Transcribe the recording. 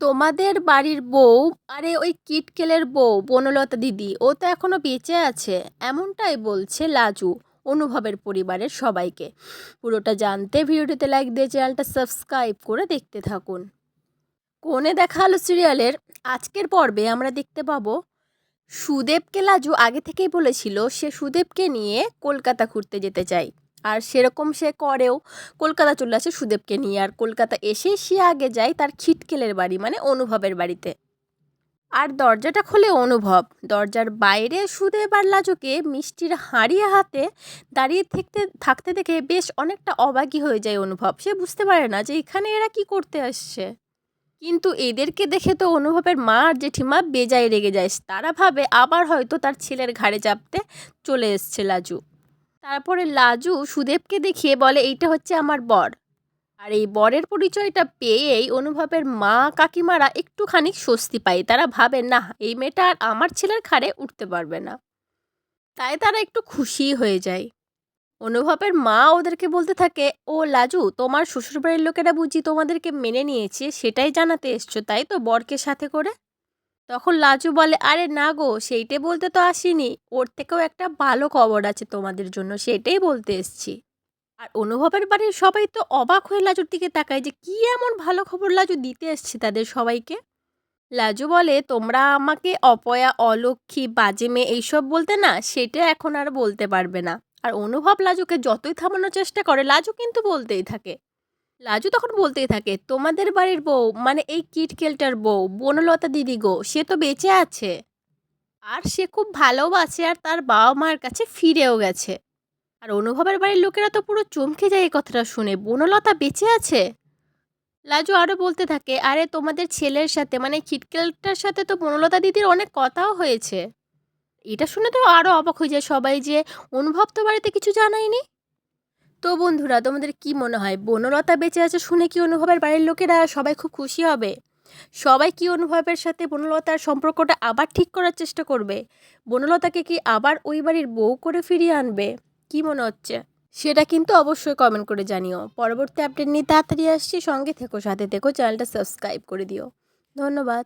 তোমাদের বাড়ির বউ, আরে ওই কিটকেলের বউ, বনলতা দিদি, ও তো এখনও বেঁচে আছে, এমনটাই বলছে লাজু, অনুভবের পরিবারের সবাইকে। পুরোটা জানতে ভিডিওটিতে লাইক দিয়ে চ্যানেলটা সাবস্ক্রাইব করে দেখতে থাকুন। কোণে দেখা আলো সিরিয়ালের আজকের পর্বে আমরা দেখতে পাবো, সুদেবকে লাজু আগে থেকেই বলেছিল, সে সুদেবকে নিয়ে কলকাতা ঘুরতে যেতে চায়। আর সেরকম সে করেও কলকাতা চলে আসে সুদেবকে নিয়ে। আর কলকাতা এসে সে আগে যায় তার খিটকেলের বাড়ি মানে অনুভবের বাড়িতে। আর দরজাটা খোলে অনুভব। দরজার বাইরে সুদেব আর লাজুকে মিষ্টির হাঁড়িয়ে হাতে দাঁড়িয়ে থাকতে থাকতে দেখে বেশ অনেকটা অবাকই হয়ে যায় অনুভব। সে বুঝতে পারে না যে এখানে এরা কি করতে আসছে। কিন্তু এদেরকে দেখে তো অনুভবের মা আর জেঠিমা বেজায় রেগে যায়। তারা ভাবে আবার হয়তো তার ছেলের ঘাড়ে চাপতে চলে এসছে লাজু। তারপরে লাজু সুদেবকে দেখিয়ে বলে, এইটা হচ্ছে আমার বর। আর এই বরের পরিচয়টা পেয়েই অনুভবের মা কাকিমারা একটুখানি স্বস্তি পায়। তারা ভাবে না এই মেয়েটা আর আমার ছেলের ঘাড়ে উঠতে পারবে না। তাই তারা একটু খুশি হয়ে যায়। অনুভবের মা ওদেরকে বলতে থাকে, ও লাজু, তোমার শ্বশুরবাড়ির লোকেরা বুঝি তোমাদেরকে মেনে নিয়েছে, সেটাই জানাতে এসছো, তাই তো বরকে সাথে করে? তখন লাজু বলে, আরে না গো, সেইটাই বলতে তো আসিনি। ওর থেকেও একটা ভালো খবর আছে তোমাদের জন্য সেটাই বলতে এসছি। আর অনুভবের বাড়ির সবাই তো অবাক হয়ে লাজুর দিকে তাকায় যে, কী এমন ভালো খবর লাজু দিতে এসছে তাদের সবাইকে? লাজু বলে, তোমরা আমাকে অপয়া, অলক্ষী, বাজে মেয়ে এইসব বলতে না, সেটা এখন আর বলতে পারবে না। আর অনুভব লাজুকে যতই থামানোর চেষ্টা করে, লাজু কিন্তু বলতেই থাকে। লাজু তখন বলতেই থাকে, তোমাদের বাড়ির বউ মানে এই কিটকেলটার বউ, বনলতা দিদি গো, সে তো বেঁচে আছে। আর সে খুব ভালোবাসে আর তার বাবা মার কাছে ফিরেও গেছে। আর অনুভবের বাড়ির লোকেরা তো পুরো চমকে যায় এই কথাটা শুনে, বনলতা বেঁচে আছে? লাজু আরও বলতে থাকে, আরে তোমাদের ছেলের সাথে মানে খিটকেলটার সাথে তো বনলতা দিদির অনেক কথাও হয়েছে। এটা শুনে তো আরও অবাক হয়ে যায় সবাই যে অনুভব তো বাড়িতে কিছু জানায়নি। তো বন্ধুরা, তোমাদের কি মনে হয়? বনলতা বেঁচে আছে শুনে কি অনুভবের বাড়ির লোকেরা সবাই খুব খুশি হবে? সবাই কি অনুভবের সাথে বনলতার সম্পর্কটা আবার ঠিক করার চেষ্টা করবে? বনলতাকে কি আবার ওই বাড়ির বউ করে ফিরিয়ে আনবে? কি মনে হচ্ছে? সেটা কিন্তু অবশ্যই কমেন্ট করে জানিও। পরবর্তী আপডেট নিয়ে তাড়াতাড়ি আসছি। সঙ্গে থেকো, সাথে থেকো, চ্যানেলটা সাবস্ক্রাইব করে দিও। ধন্যবাদ।